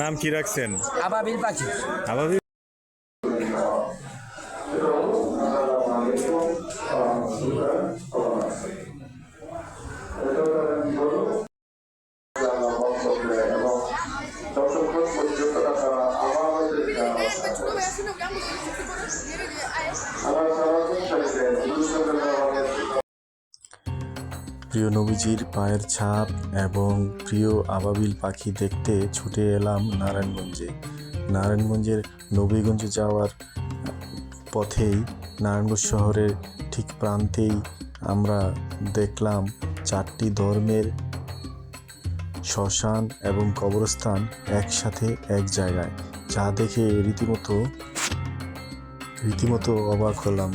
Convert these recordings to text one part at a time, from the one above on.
নাম কি রাখছেন? আবাবিল পাখি। আবাবি প্রিয় নবীজির পায়ের ছাপ এবং প্রিয় আবাবিল পাখি দেখতে ছুটে এলাম নারায়ণগঞ্জে। নারায়ণগঞ্জের নবীগঞ্জে যাওয়ার পথেই নারায়ণগঞ্জ শহরের ঠিক প্রান্তেই আমরা দেখলাম চারটি ধর্মের শ্মশান এবং কবরস্থান একসাথে এক জায়গায়, যা দেখে রীতিমতো রীতিমতো অবাক হলাম।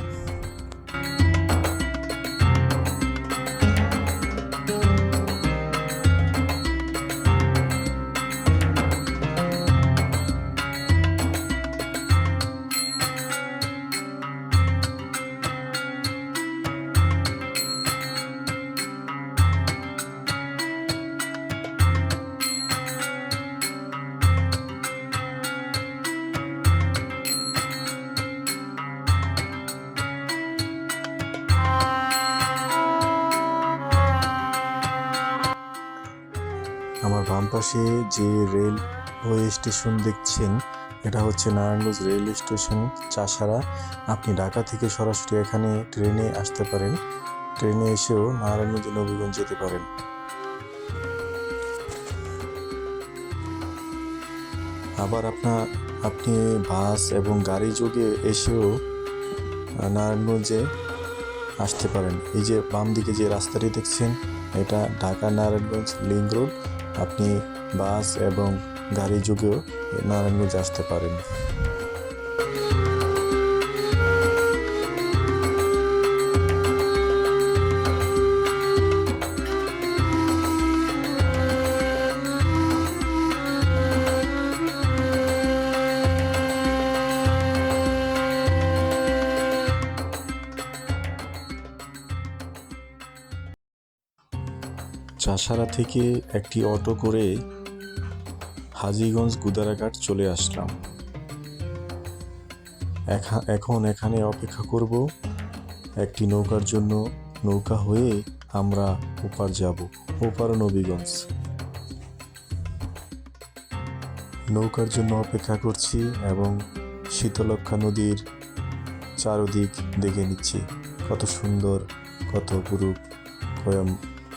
পাশে যে রেলওয়ে স্টেশন দেখছেন, এটা হচ্ছে নারায়ণগঞ্জ রেল স্টেশন, চাষারা। আপনি ঢাকা থেকে সরাসরি এখানে ট্রেনে আসতে পারেন। ট্রেনে এসেও নারায়ণগঞ্জ নবীগঞ্জ যেতে পারেন। আবার আপনার আপনি বাস এবং গাড়ি যোগে এসেও নারায়ণগঞ্জে আসতে পারেন। এই যে বাম দিকে যে রাস্তাটি দেখছেন, এটা ঢাকা নারায়ণগঞ্জ লিঙ্ক রোড। আপনি বাস এবং গাড়ি যোগেও নারায়ণগঞ্জ আসতে পারেন। চাষারা থেকে একটি অটো করে হাজিগঞ্জ গুদারাঘাট চলে আসলাম। এখন এখানে অপেক্ষা করব একটি নৌকার জন্য। নৌকা হয়ে আমরা ওপার যাব, ওপার নবীগঞ্জ। নৌকার জন্য অপেক্ষা করছি এবং শীতলক্ষা নদীর চারদিক দেখে নিচ্ছি। কত সুন্দর, কত অপরূপ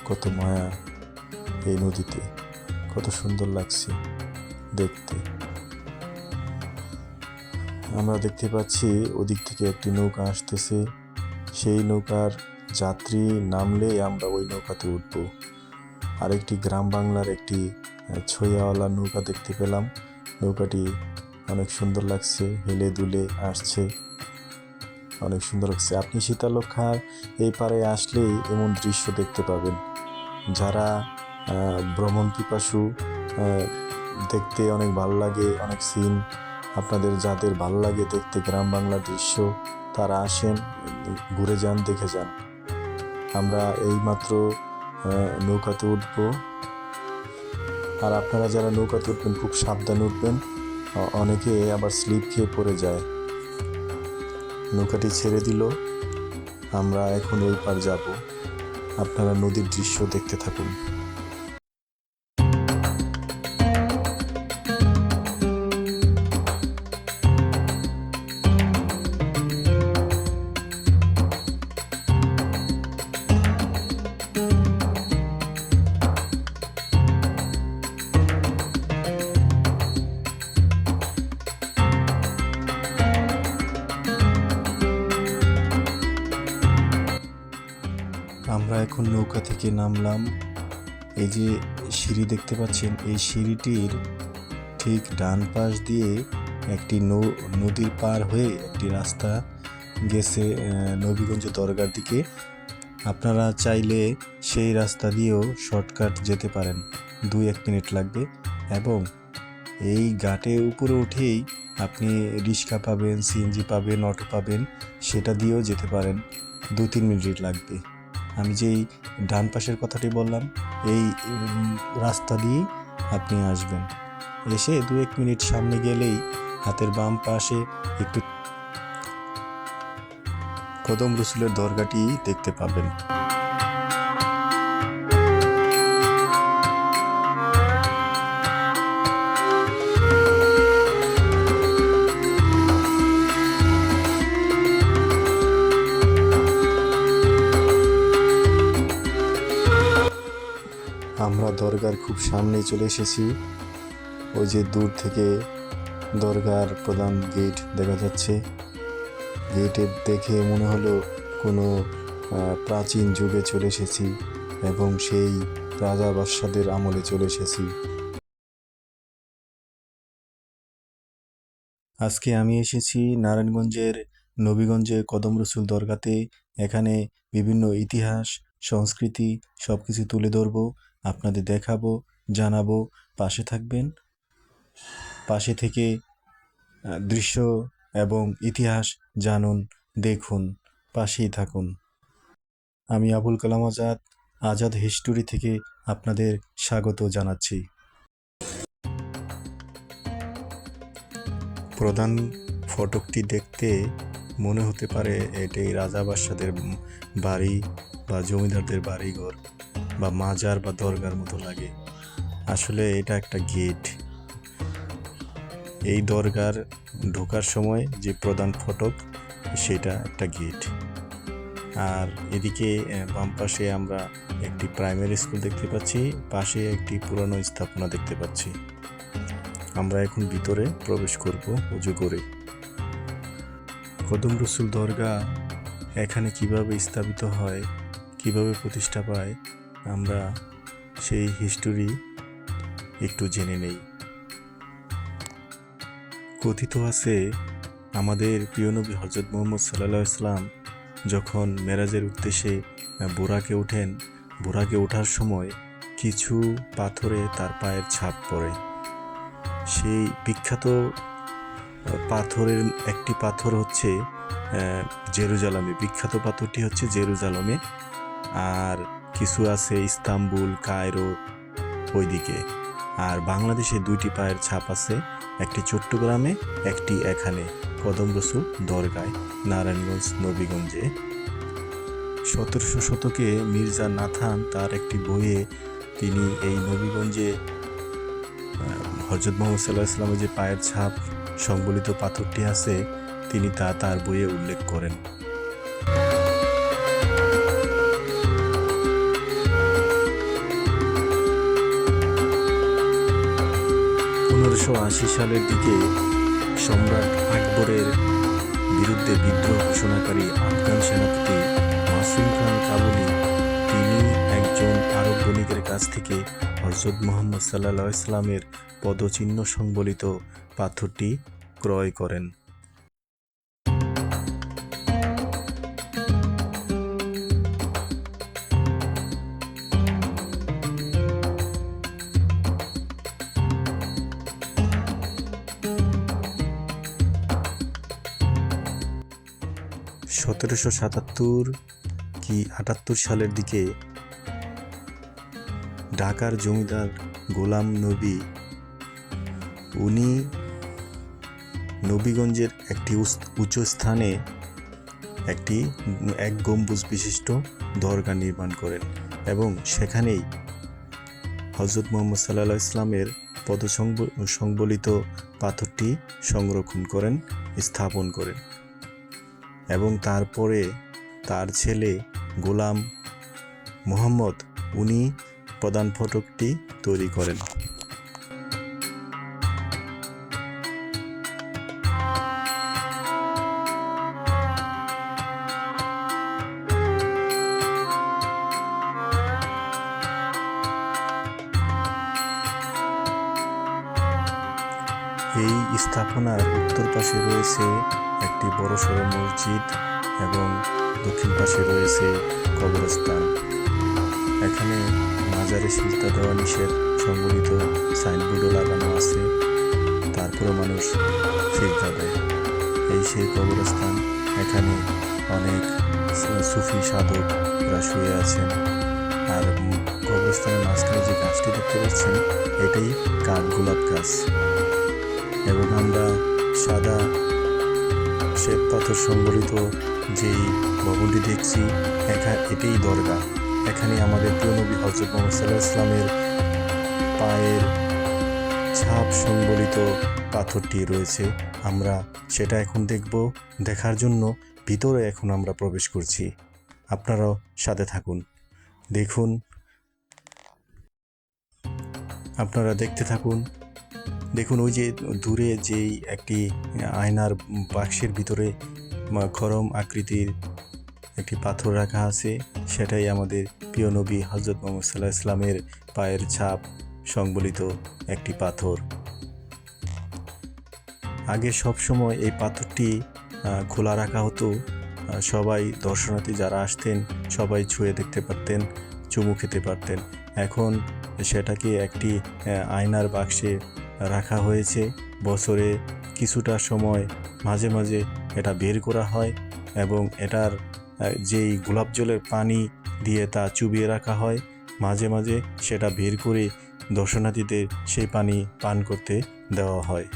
কত মায়া এই নদীতে। কত সুন্দর লাগছে। দেখতে। আমরা দেখতে পাচ্ছি ওদিক থেকে একটি নৌকা আসতেছে। সেই নৌকার যাত্রী নামলে আমরা ওই নৌকাতে উঠব। আরেকটি গ্রাম বাংলার একটি ছইয়াওয়ালা নৌকা দেখতে পেলাম। নৌকাটি অনেক সুন্দর লাগছে, হেলে দুলে আসছে। অনেক সুন্দর লাগছে। আপনি শীতালক্ষার এই পারে আসলেই এমন দৃশ্য দেখতে পাবেন। যারা ভ্রমণ পিপাসু দেখতে অনেক ভালো লাগে, অনেক সিন আপনাদের যাদের ভালো লাগে দেখতে গ্রাম বাংলার দৃশ্য, তারা আসেন, ঘুরে যান, দেখে যান। আমরা এইমাত্র নৌকাতে উঠব। আর আপনারা যারা নৌকাতে উঠবেন, খুব সাবধানে উঠবেন। অনেকে আবার স্লিপ খেয়ে পড়ে যায়। নৌকাটি ছেড়ে দিল। আমরা এখন ওই পার যাব। আপনারা নদীর দৃশ্য দেখতে থাকুন। আমরা এখন নৌকা থেকে নামলাম। এই যে সিঁড়ি দেখতে পাচ্ছেন, এই সিঁড়িটির ঠিক ডান পাশ দিয়ে একটি নদীর পার হয়ে একটি রাস্তা গেছে নবীগঞ্জ দরগার দিকে। আপনারা চাইলে সেই রাস্তা দিয়েও শর্টকাট যেতে পারেন, দুই এক মিনিট লাগবে। এবং এই ঘাটে উপরে উঠেই আপনি রিক্সা পাবেন, সিএনজি পাবেন, অটো পাবেন, সেটা দিয়েও যেতে পারেন, দু তিন মিনিট লাগবে। আমি যেই ডান পাশের কথাটি বললাম, এই রাস্তা দিয়েই আপনি আসবেন। এসে দু এক মিনিট সামনে গেলেই হাতের বাম পাশে একটু কদম রসুলের দরগাটি দেখতে পাবেন। আমরা দরগার খুব সামনে চলে এসেছি। ওই যে দূর থেকে দরগার প্রধান গেট দেখা যাচ্ছে। গেটে দেখে মনে হলো কোনো প্রাচীন যুগে চলে এসেছি এবং সেই রাজা বাদশাদের আমলে চলে এসেছি। আজকে আমি এসেছি নারায়ণগঞ্জের নবীগঞ্জে কদম রসুল দরগাতে। এখানে বিভিন্ন ইতিহাস, সংস্কৃতি সব কিছু তুলে ধরবো। আপনাদের দেখাবো, জানাব, পাশে থাকবেন। পাশে থেকে দৃশ্য এবং ইতিহাস জানুন, দেখুন, পাশেই থাকুন। আমি আবুল কালাম আজাদ আজাদ হিস্টোরি থেকে আপনাদের স্বাগত জানাচ্ছি। প্রধান ফটকটি দেখতে মনে হতে পারে এটাই রাজা বাদশাদের বাড়ি বা জমিদারদের বাড়িঘর। বা মাজার বা দরগার মতো লাগে। আসলে এটা একটা গেট। এই দরগার ঢোকার সময় যে প্রধান ফটক, সেটা একটা গেট। আর এদিকে বাম পাশে আমরা একটি প্রাইমারি স্কুল দেখতে পাচ্ছি, পাশে একটি পুরানো স্থাপনা দেখতে পাচ্ছি। আমরা এখন ভিতরে প্রবেশ করব উজু করে। কদম রসুল দরগা এখানে কীভাবে স্থাপিত হয়, কীভাবে প্রতিষ্ঠা পায় আমরা সেই হিস্টোরি একটু জেনে নেই। কথিত আছে, আমাদের প্রিয় নবী হজরত মোহাম্মদ সাল্লাহ ইসলাম যখন মেরাজের উদ্দেশ্যে বোরাকে ওঠেন, বোরাকে ওঠার সময় কিছু পাথরে তার পায়ের ছাপ পড়ে। সেই বিখ্যাত পাথরের একটি পাথর হচ্ছে জেরুজালামে, বিখ্যাত পাথরটি হচ্ছে জেরুজালামে। আর কিছু আছে ইস্তাম্বুল, কায়রো ওইদিকে। আর বাংলাদেশে দুইটি পায়ের ছাপ আছে, একটি চট্টগ্রামে, একটি এখানে। কদম রসুল দরগায়, নারায়ণগঞ্জ, নবীগঞ্জে। সতেরোশো শতকে মির্জা নাথান তার একটি বইয়ে তিনি এই নবীগঞ্জে হজরত মোহাম্মদ সাল্লাহ ইসলামের যে পায়ের ছাপ সংবলিত পাথরটি আছে, তিনি তা তার বইয়ে উল্লেখ করেন। পনেরোশো আশি সালের দিকে সম্রাট আকবরের বিরুদ্ধে বিদ্রোহ ঘোষণাকারী আফগান সেনাপতি মাসুম খান কাবুলি, তিনি একজন আরব বণিকের কাছ থেকে হজরত মোহাম্মদ সাল্লা ইসলামের পদচিহ্ন সংবলিত পাথরটি ক্রয় করেন। সতেরোশো সাতাত্তর কি আটাত্তর সালের দিকে ঢাকার জমিদার গোলাম নবী, উনি নবীগঞ্জের একটি উঁচু স্থানে একটি এক গম্বুজ বিশিষ্ট দরগা নির্মাণ করেন এবং সেখানেই হজরত মোহাম্মদ সাল্লাহ ইসলামের পদসংব- সংবলিত পাথরটি সংরক্ষণ করেন, স্থাপন করেন। এবং তারপরে তার ছেলে গোলাম মোহাম্মদ উনি প্রধান ফটকটি তৈরি করেন। স্থাপনার উত্তর পাশে রয়েছে একটি বড় সড়ো মসজিদ এবং দক্ষিণ পাশে রয়েছে কবরস্থান। এখানে মাজারে সিজদা দেওয়া নিষেধ সম্বলিত সাইনবোর্ডও লাগানো আছে। তারপরে মানুষ সিজদা দেয় এই সেই কবরস্থান, এখানে অনেক সুফি সাধকরা শুয়ে আছেন। আর কবরস্থানের মাঝখানে যে গাছটি দেখতে পাচ্ছেন, এটাই কাঠ গোলাপ গাছ। এবং আমরা সাদা শ্বেত পাথর সংবলিত যেই ভবনটি দেখছি, এখা- এটাই দরগা। এখানে আমাদের প্রিয় নবী হজরত মোহাম্মদ সাল্লাহ ইসলামের পায়ের ছাপ সংবলিত পাথরটি রয়েছে। আমরা সেটা এখন দেখব। দেখার জন্য ভিতরে এখন আমরা প্রবেশ করছি। আপনারাও সাথে থাকুন। দেখুন। আপনারা দেখতে থাকুন। দেখুন, ওই যে দূরে যেই একটি আয়নার বাক্সের ভিতরে খরম আকৃতির একটি পাথর রাখা আছে, সেটাই আমাদের প্রিয় নবী হজরত মোহাম্মদ সাল্লাহ ইসলামের পায়ের ছাপ সংবলিত একটি পাথর। আগে সব সময় এই পাথরটি খোলা রাখা হতো সবাই দর্শনার্থী যারা আসতেন, সবাই ছুঁয়ে দেখতে পারতেন, চুমু খেতে পারতেন। এখন সেটাকে একটি আয়নার বাক্সে রাখা হয়েছে। বছরে কিছুটা সময় মাঝে মাঝে এটা বের করা হয় এবং এটার যেই গোলাপ জলের পানি দিয়ে তা চুবিয়ে রাখা হয়, মাঝে মাঝে সেটা বের করে দর্শনার্থীদের সেই পানি পান করতে দেওয়া হয়।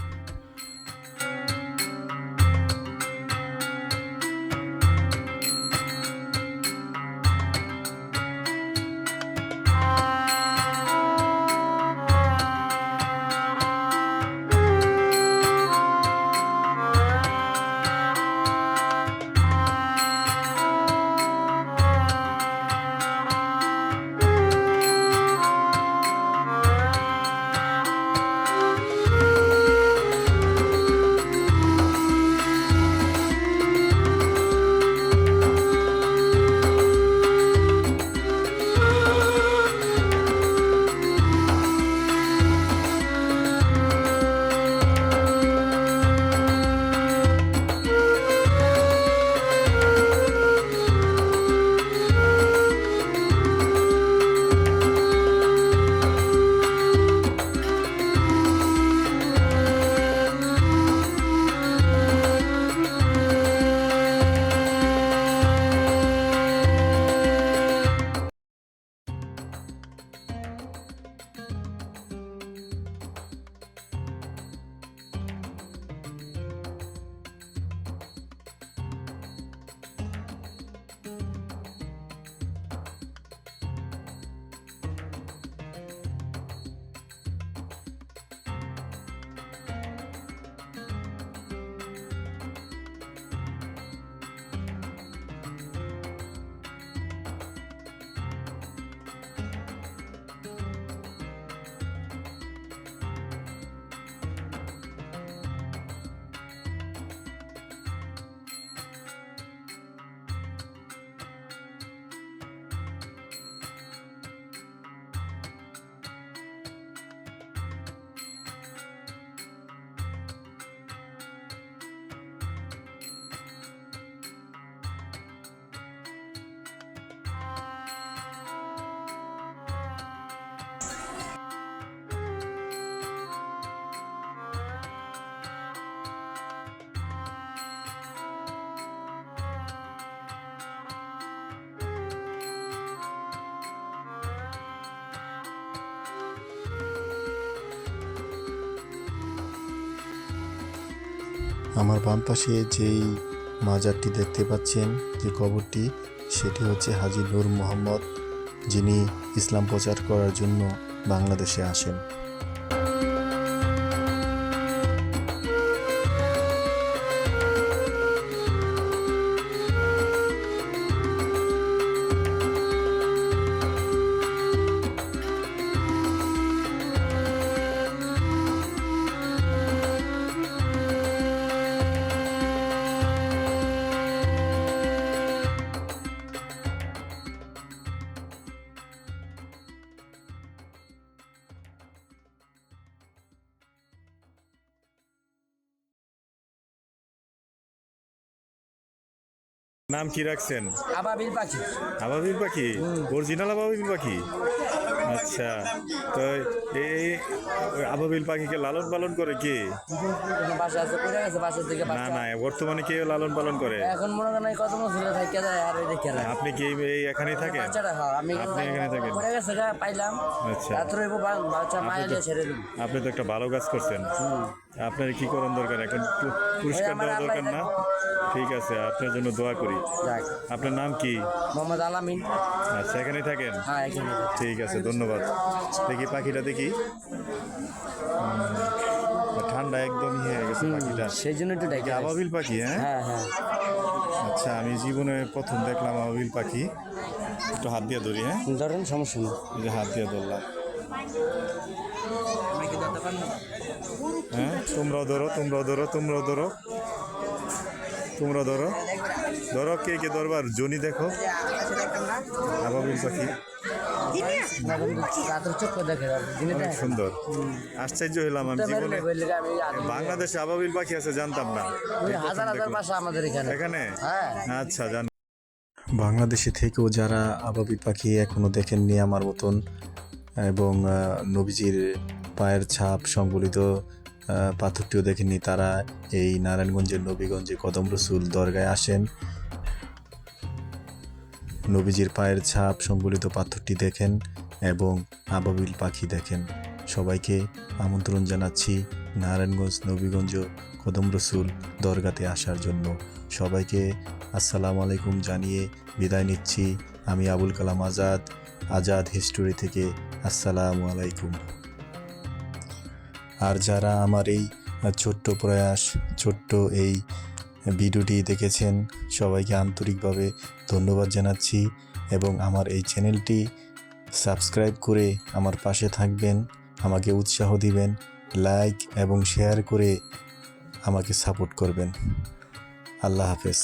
আমার বাম পাশে যেই মাজারটি দেখতে পাচ্ছেন, যে কবরটি, সেটি হচ্ছে হাজি নূর মোহাম্মদ, যিনি ইসলাম প্রচার করার জন্য বাংলাদেশে আসেন। নাম কি রাখছেন? আবাবিল পাখি। আবাবিল পাখি? অরিজিনাল আবাবিল পাখি? আচ্ছা তো এই আবাবিল পাখিকে লালন পালন করে কে? না না বর্তমানে কে লালন পালন করে? এখন মনে করেন কত বছর থাকে যায় আর দেখে আপনি কি এই এখানেই থাকেন? হ্যাঁ আমি আপনি এখানে থাকেন? পড়ে গেছে পাইলাম আচ্ছা। বাচ্চা মায়া ছেড়ে দিন আপনি তো একটা ভালো কাজ করছেন। আপনার কি করার দরকার? এখন পুরস্কার আমার দেওয়া দরকার না? ঠিক আছে আপনার জন্য দোয়া করি। আপনার নাম কি? মোহাম্মদ আলামিন। আচ্ছা এখানেই থাকেন? হ্যাঁ এখানে ঠিক আছে ধন্যবাদ। দেখি পাখিটা দেখি। ঠান্ডা একদম ইয়ে হয়ে গেছে পাখিটা। সেই জন্য একটু ডাকি আবাবিল পাখি হ্যাঁ? হ্যাঁ হ্যাঁ। আচ্ছা আমি জীবনে প্রথম দেখলাম আবাবিল পাখি। একটু হাত দিয়ে ধরি হ্যাঁ? ধরেন সমস্যা নেই। এই যে হাত দিয়ে ধরলাম। হ্যাঁ? তোমরাও ধরো তোমরাও ধরো তোমরাও ধরো। তোমরা ধরো। ধরো কে কে ধরবার জনি দেখো। আবাবিল পাখি। অনেক সুন্দর। আশ্চর্য হলাম আমি জীবনে। বাংলাদেশে আবাবিল পাখি আছে জানতাম না। হাজার হাজার বাসা আমাদের এখানে। এখানে? হ্যাঁ। আচ্ছা জান বাংলাদেশে থেকেও যারা আবাবিল পাখি এখনও দেখেননি আমার মতন এবং নবীজির পায়ের ছাপ সংবলিত পাথরটিও দেখেননি তারা এই নারায়ণগঞ্জের নবীগঞ্জে কদম রসুল দরগায় আসেন। নবীজির পায়ের ছাপ সংবলিত পাথরটি দেখেন এবং আবাবিল পাখি দেখেন। সবাইকে আমন্ত্রণ জানাচ্ছি নারায়ণগঞ্জ, নবীগঞ্জ, কদম রসুল দরগাতে আসার জন্য। সবাইকে আসসালামু আলাইকুম জানিয়ে বিদায় নিচ্ছি। আমি আবুল কালাম আজাদ আজাদ হিস্টোরি থেকে আসসালামু আলাইকুম। আর যারা আমার এই ছোট্ট প্রয়াস, ছোট্ট এই ভিডিওটি দেখেছেন সবাইকে আন্তরিকভাবে ধন্যবাদ জানাচ্ছি এবং আমার এই চ্যানেলটি সাবস্ক্রাইব করে আমার পাশে থাকবেন, আমাকে উৎসাহ দিবেন, লাইক এবং শেয়ার করে আমাকে সাপোর্ট করবেন। আল্লাহ হাফেজ।